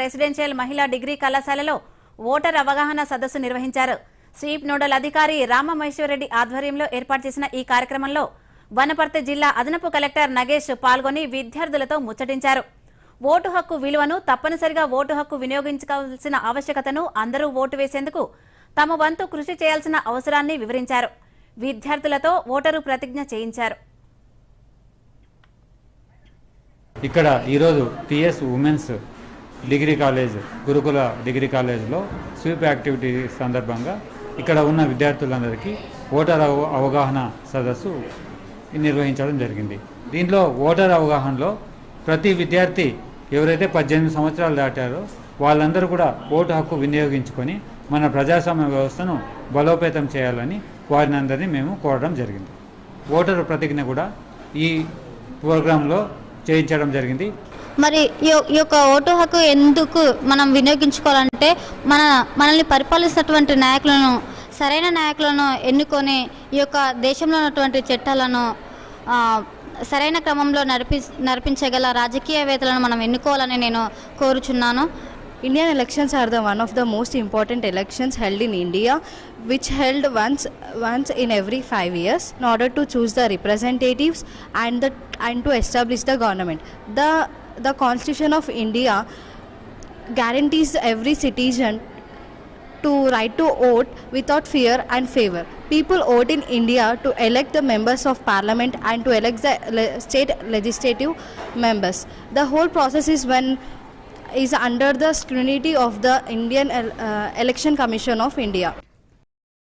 Residential మహిళా degree కళాశాలలో voter అవగాహన సదస్సు నిర్వహించారు. స్వీప్ నోడల్ అధికారి రామమహేశ్వరరెడ్డి ఆధ్వర్యంలో ఏర్పాటు చేసిన ఈ కార్యక్రమంలో వనపర్తి జిల్లా అదనపు కలెక్టర్ నగేష్ పాల్గొని విద్యార్థులతో ముచ్చటించారు. ఓటు హక్కు విలువను తప్పనిసరిగా ఓటు హక్కు వినియోగించుకోవాల్సిన ఆవశ్యకతను అందరూ ఓటు వేసేందుకు తమ వంతు కృషి చేయాల్సిన అవసరాన్ని వివరించారు. విద్యార్థులతో ఓటరు ప్రతిజ్ఞ చేయించారు. ఇక్కడ ఈరోజు టిఎస్ ఉమెన్స్ డిగ్రీ కాలేజ్ గురుకుల డిగ్రీ కాలేజ్లో స్వీప్ యాక్టివిటీ సందర్భంగా ఇక్కడ ఉన్న విద్యార్థులందరికీ ఓటర్ అవ అవగాహన సదస్సు నిర్వహించడం జరిగింది. దీనిలో ఓటర్ అవగాహనలో ప్రతి విద్యార్థి ఎవరైతే పద్దెనిమిది సంవత్సరాలు దాటారో వాళ్ళందరూ కూడా ఓటు హక్కు వినియోగించుకొని మన ప్రజాస్వామ్య వ్యవస్థను బలోపేతం చేయాలని వారిని అందరినీ మేము కోరడం జరిగింది. ఓటరు ప్రతిజ్ఞ కూడా ఈ ప్రోగ్రాంలో చేయించడం జరిగింది. మరి ఈ యొక్క ఓటు హక్కు ఎందుకు మనం వినియోగించుకోవాలంటే మన మనల్ని పరిపాలిస్తున్నటువంటి నాయకులను సరైన నాయకులను ఎన్నుకొని ఈ యొక్క దేశంలో ఉన్నటువంటి చట్టాలను సరైన క్రమంలో నడిపి నడిపించగల రాజకీయవేత్తలను మనం ఎన్నుకోవాలని నేను కోరుచున్నాను. Indian elections are the one of the most important elections held in India which held once once in every five years in order to choose the representatives and the and to establish the government the the Constitution of India guarantees every citizen to right to vote without fear and favor. People vote in India to elect the members of parliament and to elect the le- state legislative members. The whole process is when is under the scrutiny of the Indian uh, Election Commission of India.